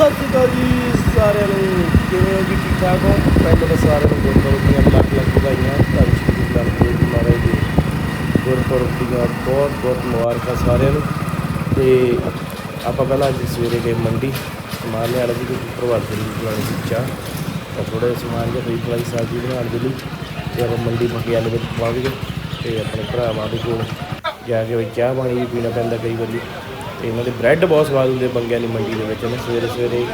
ਸਤਿ ਸ਼੍ਰੀ ਅਕਾਲ ਜੀ ਸਾਰਿਆਂ ਨੂੰ। ਕਿਵੇਂ ਹੋ ਜੀ? ਠੀਕ ਠਾਕ ਹੋ? ਪਹਿਲਾਂ ਤਾਂ ਸਾਰਿਆਂ ਨੂੰ ਗੁਰਪੁਰਬ ਦੀਆਂ ਲੱਖ ਲੱਖ ਵਧਾਈਆਂ। ਧੰਨ ਸ਼੍ਰੀ ਗੁਰੂ ਨਾਨਕ ਦੇਵ ਜੀ ਮਹਾਰਾਜ ਜੀ, ਗੁਰਪੁਰਬ ਦੀਆਂ ਬਹੁਤ ਬਹੁਤ ਮੁਬਾਰਕਾਂ ਸਾਰਿਆਂ ਨੂੰ। ਤੇ ਆਪਾਂ ਪਹਿਲਾਂ ਅੱਜ ਸਵੇਰੇ ਗਏ ਮੰਡੀ। ਸਮਾਨ ਲਿਆਣਾ ਸੀ ਕਿਉਂਕਿ ਪ੍ਰਭਾਤ ਫੇਰੀ ਦੀ ਬਣਾਉਣੀ ਸੀ ਚਾਹ। ਤਾਂ ਥੋੜਾ ਜਿਹਾ ਸਮਾਨ ਜਿਹਾ ਫਰੀ ਫਰਾਈ ਸਬਜ਼ੀ ਬਣਾਉਣ ਦੇ ਲਈ। ਤੇ ਆਪਾਂ ਮੰਡੀ ਮਕਿਆਲੇ ਵਿੱਚ ਪਹੁੰਚ ਗਏ। ਤੇ ਆਪਣੇ ਭਰਾਵਾਂ ਦੇ ਕੋਲ ਜਾ ਕੇ ਚਾਹ ਪਾਣੀ ਵੀ ਪੀਣਾ ਪੈਂਦਾ ਕਈ ਵਾਰੀ। ਤੇ ਇਹਨਾਂ ਦੇ ਬ੍ਰੈਡ ਬਹੁਤ ਸਵਾਦ ਹੁੰਦੇ ਬੰਗਿਆਂ ਦੀ ਮੰਡੀ ਦੇ ਵਿੱਚ ਨਾ ਸਵੇਰੇ ਸਵੇਰੇ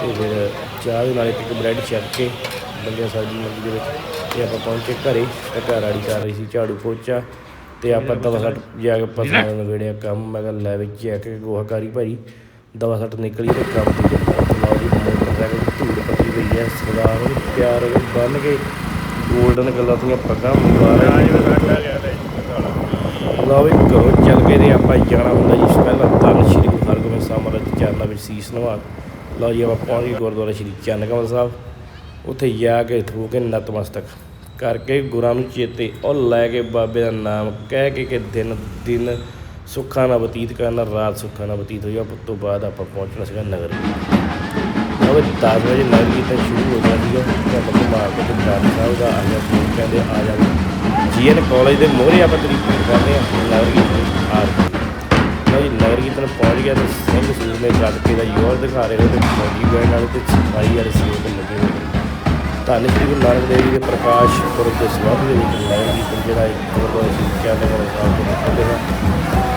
ਤੇ ਫਿਰ ਚਾਹ ਦੇ ਨਾਲ ਇੱਕ ਬ੍ਰੈਡ ਛੱਕ ਕੇ ਬੰਗਿਆਂ ਸਬਜ਼ੀ ਮੰਡੀ ਦੇ ਵਿੱਚ ਤੇ ਆਪਾਂ ਪਹੁੰਚੇ ਘਰੇ, ਤੇ ਘਰ ਵਾਲੀ ਕਰ ਰਹੀ ਸੀ ਝਾੜੂ ਪੋਚਾ ਤੇ ਆਪਾਂ ਦਵਾ ਸੱਟ ਜਾ ਕੇ ਪਸਾਂ ਨੂੰ ਨਵੇੜਿਆ ਕੰਮ, ਮੈਂ ਕਿਹਾ ਲੈ ਵਿੱਚ ਜਾ ਕੇ ਗੋਹਾ ਕਾਰੀ ਭਾਈ, ਦਵਾ ਸੱਟ ਨਿਕਲੀ ਤੇ ਕੰਮ ਤੇ ਜਾਂਦਾ ਜੀ ਮੋਟਰਸਾਈਕਲ ਧੂੜ ਪੱਤੀ ਪਈ ਹੈ, ਸਰਦਾਰ ਨੂੰ ਪਿਆਰ ਬੰਨ ਕੇ ਗੋਲਡਨ ਕਲਰ ਦੀਆਂ ਪੱਗਾਂ ਮੰਗਵਾ ਰਹੇ ਲਓ ਵੀ ਘਰੋਂ ਚੱਲ ਕੇ ਤੇ ਆਪਾਂ ਜਾਣਾ ਹੁੰਦਾ ਜੀ। ਪਹਿਲਾਂ ਧੰਨ ਸ਼੍ਰੀ ਗੁਰੂ ਹਰਗੋਬਿੰਦ ਸਾਹਿਬ ਮਹਾਰਾਜ ਦੇ ਚਰਨਾਂ ਵਿੱਚ ਸੀਸ ਨਵਾ ਲਓ ਜੀ, ਆਪਾਂ ਪਹੁੰਚ ਗਏ ਗੁਰਦੁਆਰਾ ਸ਼੍ਰੀ ਚੰਨ ਸਾਹਿਬ। ਉੱਥੇ ਜਾ ਕੇ ਥੂ ਕੇ ਨਤਮਸਤਕ ਕਰਕੇ ਗੁਰਾਂ ਨੂੰ ਚੇਤੇ ਉਹ ਲੈ ਕੇ ਬਾਬੇ ਦਾ ਨਾਮ ਕਹਿ ਕੇ ਕਿ ਦਿਨ ਦਿਨ ਸੁੱਖਾਂ ਨਾਲ ਬਤੀਤ ਕਰਨਾ, ਰਾਤ ਸੁੱਖਾਂ ਨਾਲ ਬਤੀਤ ਹੋਈ। ਉਸ ਤੋਂ ਬਾਅਦ ਆਪਾਂ ਪਹੁੰਚਣਾ ਸੀਗਾ ਨਗਰ। ਉਹ 10 ਵਜੇ ਨਗਰ ਕੀਰਤਨ ਸ਼ੁਰੂ ਹੋ ਜਾਂਦੀ ਸੀਗਾ। ਤੇ ਆਪਾਂ ਘੁਮਾ ਕੇ ਤੇ ਸਾਹਿਬ ਦਾ ਆ ਕਹਿੰਦੇ ਆ ਜਾ। ਜੀਐਨ ਕਾਲਜ ਦੇ ਮੋਹਰੇ ਆਪਾਂ ਤਰੀਕ ਕਰਦੇ ਆ ਨਗਰ ਕੀਰਤਨ ਆ ਲਓ ਜੀ ਨਗਰ ਕੀਰਤਨ ਪਹੁੰਚ ਗਿਆ ਤੇ ਸਿੰਘ ਸੂਰਮੇ ਗੱਤਕੇ ਦਾ ਯੋਰ ਦਿਖਾ ਰਹੇ ਹੋ ਤੇ ਫੌਜੀ ਬੈਂਡ ਵਾਲੇ ਤੇ ਸਿਪਾਹੀ ਵਾਲੇ ਸੇਵਕ ਲੱਗੇ ਹੋਏ ਧੰਨ ਸ਼੍ਰੀ ਗੁਰੂ ਨਾਨਕ ਦੇਵ ਜੀ ਦੇ ਪ੍ਰਕਾਸ਼ ਪੁਰਬ ਦੇ ਸਬੰਧ ਦੇ ਵਿੱਚ ਨਗਰ ਕੀਰਤਨ ਜਿਹੜਾ ਇੱਕ ਗੁਰਦੁਆਰਾ ਸ਼੍ਰੀ ਚੰਦ ਸਾਹਿਬ ਦੇ ਨਿਕਲਦੇ ਹਨ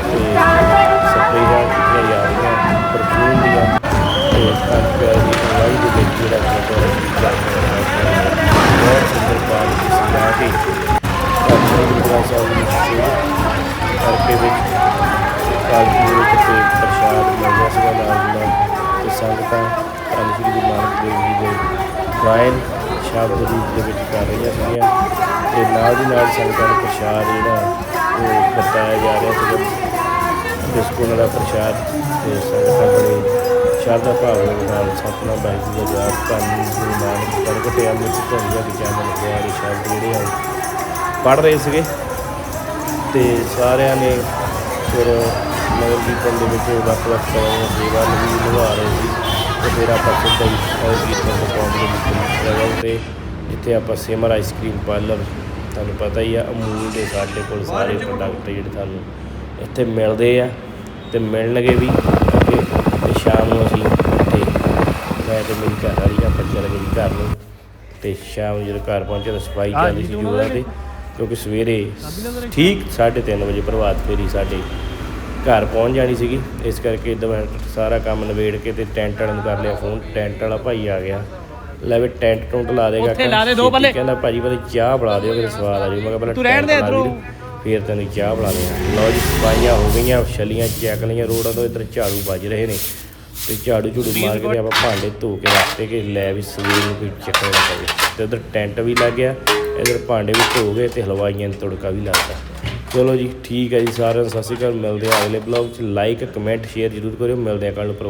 ਤੇ ਸਪਰੇਹਾਂ ਕੀਤੀਆਂ ਜਾ ਰਹੀਆਂ ਪਰਫਿਊਮ ਦੀਆਂ ਤੇ ਕੰਕ ਦੀ ਅਗਵਾਈ ਦੇ ਵਿੱਚ ਜਿਹੜਾ ਗੁਰਦੁਆਰਾ ਸ਼੍ਰੀ ਚੰਦ ਸਾਹਿਬ ਬਹੁਤ ਸੁੰਦਰ ਪਾਠ ਸਜਾ ਕੇ ਧੰਨ ਸਾਹਿਬ ਜੀ ਦੀ ਕਰਕੇ ਵਿੱਚ ਕਾਲਜੀ ਦੇ ਵਿੱਚ ਪ੍ਰਸ਼ਾਦ ਮਿਲਦਾ ਸੀਗਾ ਨਾਲ ਦੀ ਨਾਲ ਤੇ ਸੰਗਤਾਂ ਧੰਨ ਸ਼੍ਰੀ ਗੁਰੂ ਨਾਨਕ ਦੇਵ ਜੀ ਦੇ ਗਾਇਨ ਸ਼ਬਦ ਰੂਪ ਦੇ ਵਿੱਚ ਕਰ ਰਹੀਆਂ ਸੀਗੀਆਂ ਤੇ ਨਾਲ ਦੀ ਨਾਲ ਸੰਗਤਾਂ ਨੂੰ ਪ੍ਰਸ਼ਾਦ ਜਿਹੜਾ ਉਹ ਵਰਤਾਇਆ ਜਾ ਰਿਹਾ ਸੀਗਾ। ਬਿਸਕੁਟ ਦਾ ਪ੍ਰਸ਼ਾਦ ਤੇ ਸੰਗਤਾਂ ਬੜੇ ਸ਼ਰਧਾ ਭਾਵਨਾ ਨਾਲ ਸਤਨਾਮ ਵਾਹਿਗੁਰੂ ਦਾ ਜਾਪ ਧੰਨ ਗੁਰੂ ਨਾਨਕ ਪ੍ਰਗਟਿਆ ਅੰਮ੍ਰਿਤ ਧੰਨਿਆ ਵਿਚਾਰਨ ਗੁਆਰੇ ਸ਼ਬਦ ਜਿਹੜੇ ਆ ਪੜ ਰਹੇ ਸੀਗੇ। ਤੇ ਸਾਰਿਆਂ ਨੇ ਫਿਰ ਨਗਰ ਕੀਰਤਨ ਦੇ ਵਿੱਚ ਵੱਖ ਵੱਖ ਤਰ੍ਹਾਂ ਦੀਆਂ ਸੇਵਾ ਵੀ ਨਿਭਾ ਰਹੇ ਸੀ ਤੇ ਫਿਰ ਆਪਾਂ ਸਿੱਧਾ ਹੀ ਨਗਰ ਕੀਰਤਨ ਤੋਂ ਪਹੁੰਚ ਗਏ ਮੁੱਖ ਜਗ੍ਹਾ ਤੇ ਜਿੱਥੇ ਆਪਾਂ ਸਿਮਰ ਆਈਸਕ੍ਰੀਮ ਪਾਰਲਰ ਤੁਹਾਨੂੰ ਪਤਾ ਹੀ ਆ ਅਮੂਲ ਦੇ ਸਾਡੇ ਕੋਲ ਸਾਰੇ ਪ੍ਰੋਡਕਟ ਜਿਹੜੇ ਤੁਹਾਨੂੰ ਇੱਥੇ ਮਿਲਦੇ ਆ ਤੇ ਮਿਲਣਗੇ ਵੀ ਅੱਗੇ ਤੇ ਸ਼ਾਮ ਨੂੰ ਅਸੀਂ ਇੱਥੇ ਮੈਂ ਤੇ ਮੇਰੀ ਘਰ ਵਾਲੀ ਆਪਾਂ ਚੱਲ ਗਏ ਘਰ ਨੂੰ ਤੇ ਸ਼ਾਮ ਨੂੰ ਜਦੋਂ ਘਰ ਪਹੁੰਚੇ ਤਾਂ ਸਫ਼ਾਈ ਚੱਲਦੀ ਸੀ ਜੋਰਾਂ ਤੇ ਕਿਉਂਕਿ ਸਵੇਰੇ ਠੀਕ 3:30 ਵਜੇ ਪ੍ਰਭਾਤ ਫੇਰੀ ਸਾਡੇ ਘਰ ਪਹੁੰਚ ਜਾਣੀ ਸੀਗੀ। ਇਸ ਕਰਕੇ ਸਾਰਾ ਕੰਮ ਨਵੇੜ ਕੇ ਤੇ ਟੈਂਟ ਵਾਲੇ ਨੂੰ ਕਰ ਲਿਆ ਫੋਨ। ਟੈਂਟ ਵਾਲਾ ਭਾਈ ਆ ਗਿਆ। ਲੈ ਵੀ ਟੈਂਟ ਟੁੰਟ ਲਾ ਦੇਗਾ ਉੱਥੇ ਲਾ ਦੇ ਦੋ। ਕਹਿੰਦਾ ਭਾਜੀ ਪਹਿਲੇ ਚਾਹ ਬਣਾ ਦਿਓ ਕਿ ਸਵਾਦ ਆ ਜਾਊ। ਮੈਂ ਕਿਹਾ ਪਹਿਲਾਂ ਤੂੰ ਰਹਿਣ ਦੇ ਇੱਧਰੋਂ। ਫਿਰ ਤੈਨੂੰ ਚਾਹ ਬਣਾ ਦਿਆਂ। ਲਓ ਜੀ ਸਫਾਈਆਂ ਹੋ ਗਈਆਂ ਛਲੀਆਂ ਚੱਕ ਲਈਆਂ ਰੋਡਾਂ ਤੋਂ ਇੱਧਰ ਝਾੜੂ ਵੱਜ ਰਹੇ ਨੇ। ਤੇ ਝਾੜੂ ਝੂੜੂ ਮਾਰ ਕੇ ਆਪਾਂ ਭਾਂਡੇ ਧੋ ਕੇ ਰੱਖਤੇ ਕਿ ਲੈ ਵੀ ਸਵੇਰ ਨੂੰ ਕੋਈ ਚੱਕਰ ਨਾ ਪਵੇ। ਤੇ ਇੱਧਰ ਟੈਂਟ ਵੀ ਲੱਗ ਗਿਆ। ਇੱਧਰ ਭਾਂਡੇ ਵੀ ਧੋ ਗਏ ਤੇ ਹਲਵਾਈਆਂ ਨੂੰ ਤੜਕਾ ਵੀ ਲੱਗਦਾ ਚਲੋ ਜੀ, ਠੀਕ ਹੈ ਜੀ ਸਾਰਿਆਂ ਨੂੰ ਸਤਿ ਸ਼੍ਰੀ ਅਕਾਲ, ਮਿਲਦੇ ਆ ਅਗਲੇ ਬਲੌਗ 'ਚ। ਲਾਈਕ ਕਮੈਂਟ ਸ਼ੇਅਰ ਜ਼ਰੂਰ ਕਰਿਓ। ਮਿਲਦੇ ਆ ਕੱਲ੍ਹ ਨੂੰ ਪ੍ਰਭਾਤ